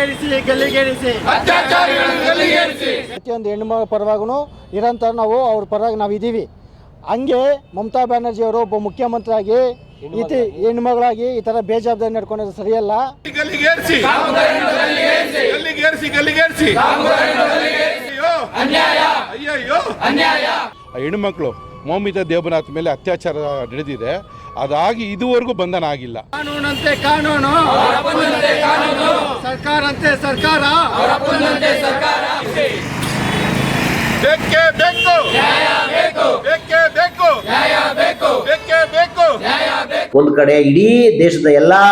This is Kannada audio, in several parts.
ಗಲ್ಲಿಗೇರಿಸಿ ಗಲ್ಲಿಗೇರಿಸಿ. ಪ್ರತಿಯೊಂದು ಹೆಣ್ಣುಮಗಳ ಪರವಾಗೂ ನಿರಂತರ ನಾವು ಅವ್ರ ಪರವಾಗಿ ನಾವು ಇದ್ದೀವಿ. ಹಂಗೆ ಮಮತಾ ಬ್ಯಾನರ್ಜಿ ಅವರು ಒಬ್ಬ ಮುಖ್ಯಮಂತ್ರಿಯಾಗಿ ಇತಿ ಹೆಣ್ಮಗಳಾಗಿ ಈ ತರ ಬೇಜವಾಬ್ದಾರಿ ನಡ್ಕೊಂಡಿದ್ರೆ ಸರಿಯಲ್ಲ. ಹೆಣ್ಣು ಮಕ್ಕಳು ಮೌಮಿತಾ ದೇವನಾಥ್ ಮೇಲೆ ಅತ್ಯಾಚಾರ ನಡೆದಿದೆ. ಅದಾಗಿ ಇದುವರೆಗೂ ಬಂಧನ ಆಗಿಲ್ಲ. ಕಾನೂನಂತೆ ಕಾನೂನು. ಸರ್ಕಾರ. ಅಂತೆ ಸರ್ಕಾರ. ಬೇಕೇ ಬೇಕು. ಬೇಕೇ. ಬೇಕು ಬೇಕೇ. ಬೇಕು. ಒಂದು ಕಡೆ ಇಡೀ ದೇಶದ ಎಲ್ಲಾ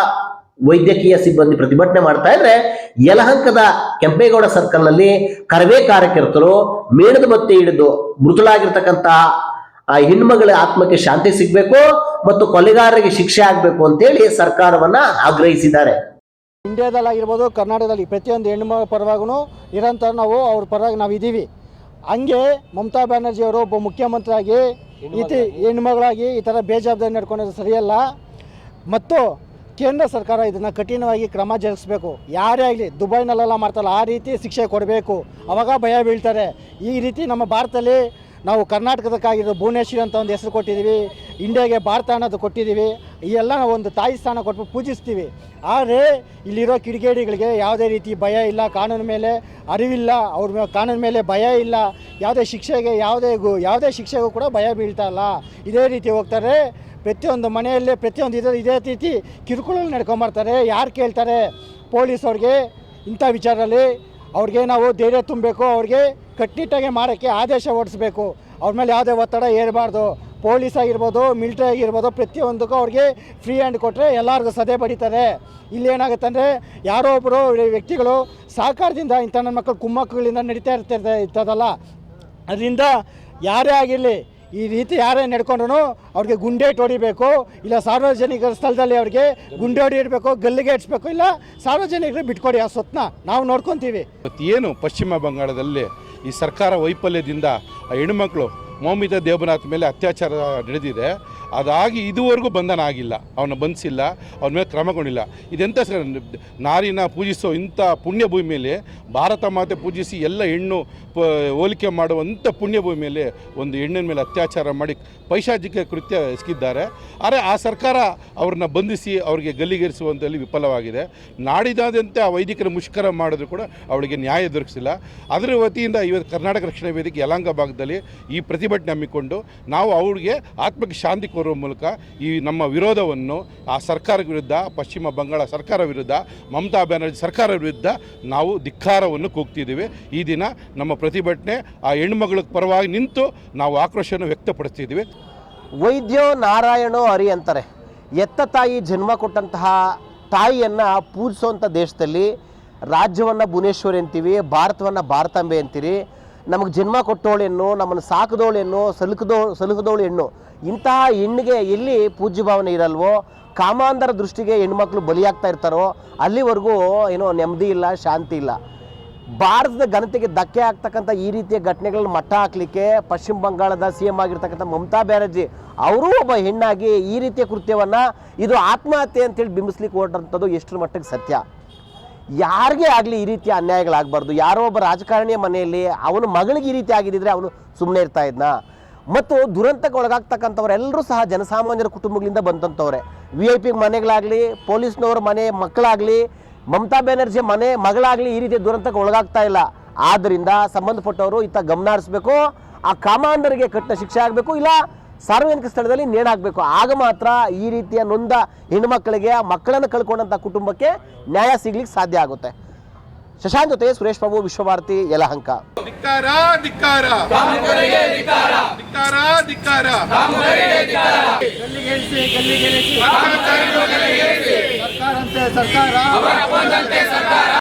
ವೈದ್ಯಕೀಯ ಸಿಬ್ಬಂದಿ ಪ್ರತಿಭಟನೆ ಮಾಡ್ತಾ ಇದ್ರೆ ಯಲಹಂಕದ ಕೆಂಪೇಗೌಡ ಸರ್ಕಲ್ನಲ್ಲಿ ಕರವೇ ಕಾರ್ಯಕರ್ತರು ಮೇಣದ ಬತ್ತಿ ಹಿಡಿದು ಮೃತಳಾಗಿರ್ತಕ್ಕಂಥ ಆ ಹೆಣ್ಮಗಳ ಆತ್ಮಕ್ಕೆ ಶಾಂತಿ ಸಿಗಬೇಕು ಮತ್ತು ಕೊಲೆಗಾರರಿಗೆ ಶಿಕ್ಷೆ ಆಗಬೇಕು ಅಂತೇಳಿ ಸರ್ಕಾರವನ್ನ ಆಗ್ರಹಿಸಿದ್ದಾರೆ. ಇಂಡಿಯಾದಲ್ಲಾಗಿರ್ಬೋದು ಕರ್ನಾಟಕದಲ್ಲಿ ಪ್ರತಿಯೊಂದು ಹೆಣ್ಮಗಳ ಪರವಾಗೂ ನಿರಂತರ ನಾವು ಅವ್ರ ಪರವಾಗಿ ನಾವು ಇದ್ದೀವಿ ಹಂಗೆ ಮಮತಾ ಬ್ಯಾನರ್ಜಿ ಅವರು ಒಬ್ಬ ಮುಖ್ಯಮಂತ್ರಿಯಾಗಿ ಇತಿ ಹೆಣ್ಮಗಳಾಗಿ ಈ ಥರ ಬೇಜವಾಬ್ದಾರಿ ನಡ್ಕೊಂಡಿದ್ದು ಸರಿಯಲ್ಲ. ಮತ್ತು ಕೇಂದ್ರ ಸರ್ಕಾರ ಇದನ್ನು ಕಠಿಣವಾಗಿ ಕ್ರಮ ಜರುಗಿಸ್ಬೇಕು. ಯಾರೇ ಆಗಲಿ, ದುಬೈನಲ್ಲೆಲ್ಲ ಮಾಡ್ತಾರಲ್ಲ, ಆ ರೀತಿ ಶಿಕ್ಷೆ ಕೊಡಬೇಕು. ಅವಾಗ ಭಯ ಬೀಳ್ತಾರೆ. ಈ ರೀತಿ ನಮ್ಮ ಭಾರತದಲ್ಲಿ ನಾವು ಕರ್ನಾಟಕದಕ್ಕಾಗಿರೋ ಭುವನೇಶ್ವರಿ ಅಂತ ಒಂದು ಹೆಸರು ಕೊಟ್ಟಿದ್ದೀವಿ, ಇಂಡಿಯಾಗೆ ಭಾರತ ಅನ್ನೋದು ಕೊಟ್ಟಿದ್ದೀವಿ, ಈ ಎಲ್ಲ ನಾವು ಒಂದು ತಾಯಿ ಸ್ಥಾನ ಕೊಟ್ಟು ಪೂಜಿಸ್ತೀವಿ. ಆದರೆ ಇಲ್ಲಿರೋ ಕಿಡಿಗೇಡಿಗಳಿಗೆ ಯಾವುದೇ ರೀತಿ ಭಯ ಇಲ್ಲ, ಕಾನೂನು ಮೇಲೆ ಅರಿವಿಲ್ಲ, ಅವ್ರ ಕಾನೂನು ಮೇಲೆ ಭಯ ಇಲ್ಲ, ಯಾವುದೇ ಶಿಕ್ಷೆಗೆ ಯಾವುದೇ ಗು ಯಾವುದೇ ಶಿಕ್ಷೆಗೂ ಕೂಡ ಭಯ ಬೀಳ್ತಾ ಇಲ್ಲ. ಇದೇ ರೀತಿ ಹೋಗ್ತಾರೆ, ಪ್ರತಿಯೊಂದು ಮನೆಯಲ್ಲೇ, ಪ್ರತಿಯೊಂದು ಇದೇ ಇದೇ ರೀತಿ ಕಿರುಕುಳ ನಡ್ಕೊಂಬರ್ತಾರೆ. ಯಾರು ಕೇಳ್ತಾರೆ? ಪೊಲೀಸವ್ರಿಗೆ ಇಂಥ ವಿಚಾರದಲ್ಲಿ. ಅವ್ರಿಗೆ ನಾವು ಧೈರ್ಯ ತುಂಬಬೇಕು, ಅವ್ರಿಗೆ ಕಟ್ಟಿಟ್ಟಾಗೆ ಮಾಡೋಕ್ಕೆ ಆದೇಶ ಹೊಡಿಸ್ಬೇಕು ಅವ್ರ ಮೇಲೆ ಯಾವುದೇ ಒತ್ತಡ ಏರಬಾರ್ದು ಪೊಲೀಸ್ ಆಗಿರ್ಬೋದು, ಮಿಲ್ಟ್ರಿ ಆಗಿರ್ಬೋದು, ಪ್ರತಿಯೊಂದಕ್ಕೂ ಅವ್ರಿಗೆ ಫ್ರೀ ಹ್ಯಾಂಡ್ ಕೊಟ್ಟರೆ ಎಲ್ಲರಿಗೂ ಸದೆ ಬಡಿತಾರೆ ಇಲ್ಲಿ ಏನಾಗುತ್ತೆ ಅಂದರೆ, ಯಾರೋ ಒಬ್ಬರು ವ್ಯಕ್ತಿಗಳು ಸಹಕಾರದಿಂದ ಇಂಥ ನನ್ನ ಮಕ್ಕಳು ಕುಮ್ಮಕ್ಕಗಳಿಂದ ನಡೀತಾ ಇರ್ತಿರ್ತ ಇರ್ತದಲ್ಲ. ಅದರಿಂದ ಯಾರೇ ಆಗಿರಲಿ ಈ ರೀತಿ ಯಾರೇ ನಡ್ಕೊಂಡ್ರು ಅವ್ರಿಗೆ ಗುಂಡೇಟ್ ಹೊಡಿಬೇಕು ಇಲ್ಲ ಸಾರ್ವಜನಿಕ ಸ್ಥಳದಲ್ಲಿ ಅವ್ರಿಗೆ ಗುಂಡೆ ಹೊಡಿಬೇಕು ಗಲ್ಲಿಗೆ ಇಡ್ಸ್ಬೇಕು ಇಲ್ಲ ಸಾರ್ವಜನಿಕರಿಗೆ ಬಿಟ್ಕೊಡಿ ಆ ಸ್ವತ್ನ. ನಾವು ನೋಡ್ಕೊತೀವಿ. ಏನು ಪಶ್ಚಿಮ ಬಂಗಾಳದಲ್ಲಿ ಈ ಸರ್ಕಾರ ವೈಫಲ್ಯದಿಂದ ಆ ಹೆಣ್ಮಕ್ಳು ಮೋಮಿತಾ ದೇವನಾಥ್ ಮೇಲೆ ಅತ್ಯಾಚಾರ ನಡೆದಿದೆ. ಅದಾಗಿ ಇದುವರೆಗೂ ಬಂಧನ ಆಗಿಲ್ಲ. ಅವನ್ನ ಬಂಧಿಸಿಲ್ಲ, ಅವನ ಮೇಲೆ ಕ್ರಮಗೊಂಡಿಲ್ಲ ಇದೆಂಥ ನಾರಿನ ಪೂಜಿಸೋ ಇಂಥ ಪುಣ್ಯ ಭೂಮಿಯಲ್ಲಿ ಭಾರತ ಮಾತೆ ಪೂಜಿಸಿ ಎಲ್ಲ ಹೆಣ್ಣು ಹೋಲಿಕೆ ಮಾಡುವಂಥ ಪುಣ್ಯಭೂಮಿಯಲ್ಲಿ ಒಂದು ಹೆಣ್ಣಿನ ಮೇಲೆ ಅತ್ಯಾಚಾರ ಮಾಡಿ ಪೈಶಾಚಿಕ ಕೃತ್ಯ ಎಸಗಿದ್ದಾರೆ. ಆದರೆ ಆ ಸರ್ಕಾರ ಅವ್ರನ್ನ ಬಂಧಿಸಿ ಅವರಿಗೆ ಗಲ್ಲಿಗೇರಿಸುವಂಥಲ್ಲಿ ವಿಫಲವಾಗಿದೆ. ನಾಡಿದಾದ್ಯಂತ ಆ ವೈದಿಕರ ಮುಷ್ಕರ ಮಾಡಿದ್ರು ಕೂಡ ಅವಳಿಗೆ ನ್ಯಾಯ ದೊರಕಿಸಿಲ್ಲ. ಅದರ ವತಿಯಿಂದ ಇವತ್ತು ಕರ್ನಾಟಕ ರಕ್ಷಣಾ ವೇದಿಕೆ ಯಲಾಂಗ ಭಾಗದಲ್ಲಿ ಈ ಪ್ರತಿಭಟನೆ ಹಮ್ಮಿಕೊಂಡು ನಾವು ಅವ್ರಿಗೆ ಆತ್ಮಕ್ಕೆ ಶಾಂತಿ ಕೋರುವ ಮೂಲಕ ಈ ನಮ್ಮ ವಿರೋಧವನ್ನು ಆ ಸರ್ಕಾರ ವಿರುದ್ಧ, ಪಶ್ಚಿಮ ಬಂಗಾಳ ಸರ್ಕಾರ ವಿರುದ್ಧ, ಮಮತಾ ಬ್ಯಾನರ್ಜಿ ಸರ್ಕಾರ ವಿರುದ್ಧ ನಾವು ಧಿಕ್ಕಾರವನ್ನು ಕೂಗ್ತಿದ್ದೀವಿ. ಈ ದಿನ ನಮ್ಮ ಪ್ರತಿಭಟನೆ ಆ ಹೆಣ್ಮಗಳ ಪರವಾಗಿ ನಿಂತು ನಾವು ಆಕ್ರೋಶವನ್ನು ವ್ಯಕ್ತಪಡಿಸ್ತಿದ್ದೀವಿ. ವೈದ್ಯೋ ನಾರಾಯಣೋ ಹರಿ ಅಂತಾರೆ. ಎತ್ತ ತಾಯಿ ಜನ್ಮ ಕೊಟ್ಟಂತಹ ತಾಯಿಯನ್ನು ಪೂಜಿಸುವಂಥ ದೇಶದಲ್ಲಿ ರಾಜ್ಯವನ್ನು ಭುವನೇಶ್ವರಿ ಅಂತೀವಿ, ಭಾರತವನ್ನು ಭಾರತಾಂಬೆ ಅಂತೀರಿ. ನಮಗೆ ಜನ್ಮ ಕೊಟ್ಟೋಳು ಹೆಣ್ಣು, ನಮ್ಮನ್ನು ಸಾಕಿದೋಳು ಹೆಣ್ಣು, ಸಲುಕದೋ ಸಲುಕದವಳು ಹೆಣ್ಣು. ಇಂತಹ ಹೆಣ್ಣಿಗೆ ಎಲ್ಲಿ ಪೂಜ್ಯ ಭಾವನೆ ಇರಲ್ವೋ ಕಾಮಾಂಧರ ದೃಷ್ಟಿಗೆ ಹೆಣ್ಮಕ್ಳು ಬಲಿಯಾಗ್ತಾ ಇರ್ತಾರೋ, ಅಲ್ಲಿವರೆಗೂ ಏನೋ ನೆಮ್ಮದಿ ಇಲ್ಲ, ಶಾಂತಿ ಇಲ್ಲ. ಭಾರತದ ಘನತೆಗೆ ಧಕ್ಕೆ ಆಗ್ತಕ್ಕಂಥ ಈ ರೀತಿಯ ಘಟನೆಗಳನ್ನ ಮಟ್ಟ ಹಾಕ್ಲಿಕ್ಕೆ ಪಶ್ಚಿಮ ಬಂಗಾಳದ ಸಿ ಎಂ ಆಗಿರ್ತಕ್ಕಂಥ ಮಮತಾ ಬ್ಯಾನರ್ಜಿ ಅವರೂ ಒಬ್ಬ ಹೆಣ್ಣಾಗಿ ಈ ರೀತಿಯ ಕೃತ್ಯವನ್ನು ಇದು ಆತ್ಮಹತ್ಯೆ ಅಂತೇಳಿ ಬಿಂಬಿಸ್ಲಿಕ್ಕೆ ಹೊರಟಂಥದ್ದು ಎಷ್ಟರ ಮಟ್ಟಿಗೆ ಸತ್ಯ? ಯಾರಿಗೆ ಆಗಲಿ ಈ ರೀತಿಯ ಅನ್ಯಾಯಗಳಾಗಬಾರ್ದು? ಯಾರೋ ಒಬ್ಬ ರಾಜಕಾರಣಿಯ ಮನೆಯಲ್ಲಿ ಅವನ ಮಗಳಿಗೆ ಈ ರೀತಿ ಆಗಿದ್ದಿದ್ರೆ ಅವನು ಸುಮ್ಮನೆ ಇರ್ತಾ ಇದ್ನ? ಮತ್ತು ದುರಂತಕ್ಕೆ ಒಳಗಾಗ್ತಕ್ಕಂಥವರೆಲ್ಲರೂ ಸಹ ಜನಸಾಮಾನ್ಯರ ಕುಟುಂಬಗಳಿಂದ ಬಂದಂಥವ್ರೆ. ವಿ ಐ ಪಿ ಮನೆಗಳಾಗಲಿ, ಪೊಲೀಸ್ನವ್ರ ಮನೆ ಮಕ್ಕಳಾಗಲಿ ಮಮತಾ ಬ್ಯಾನರ್ಜಿ ಮನೆ ಮಗಳಾಗಲಿ ಈ ರೀತಿ ದುರಂತಕ್ಕೆ ಒಳಗಾಗ್ತಾ ಇಲ್ಲ. ಆದ್ದರಿಂದ ಸಂಬಂಧಪಟ್ಟವರು ಇತ್ತ ಗಮನ ಹರಿಸ್ಬೇಕು, ಆ ಕಾಮಾಂಧರಿಗೆ ಕಟ್ಟಿನ ಶಿಕ್ಷೆ ಆಗಬೇಕು, ಇಲ್ಲ ಸಾರ್ವಜನಿಕ ಸ್ಥಳದಲ್ಲಿ ನೇಣಾಗಬೇಕು ಆಗ ಮಾತ್ರ ಈ ರೀತಿಯ ನೊಂದ ಹೆಣ್ಮಕ್ಳಿಗೆ ಆ ಮಕ್ಕಳನ್ನು ಕಳ್ಕೊಂಡಂಥ ಕುಟುಂಬಕ್ಕೆ ನ್ಯಾಯ ಸಿಗ್ಲಿಕ್ಕೆ ಸಾಧ್ಯ ಆಗುತ್ತೆ. ಶಶಾಂಕ್ ಜೊತೆ ಸುರೇಶ್ ಬಾಬು ವಿಶ್ವಭಾರತಿ ಯಲಹಂಕ. ಧಿಕ್ಕಾರ ಧಿಕ್ಕಾರ. ಸರ್ಕಾರ. ಸರ್ಕಾರ.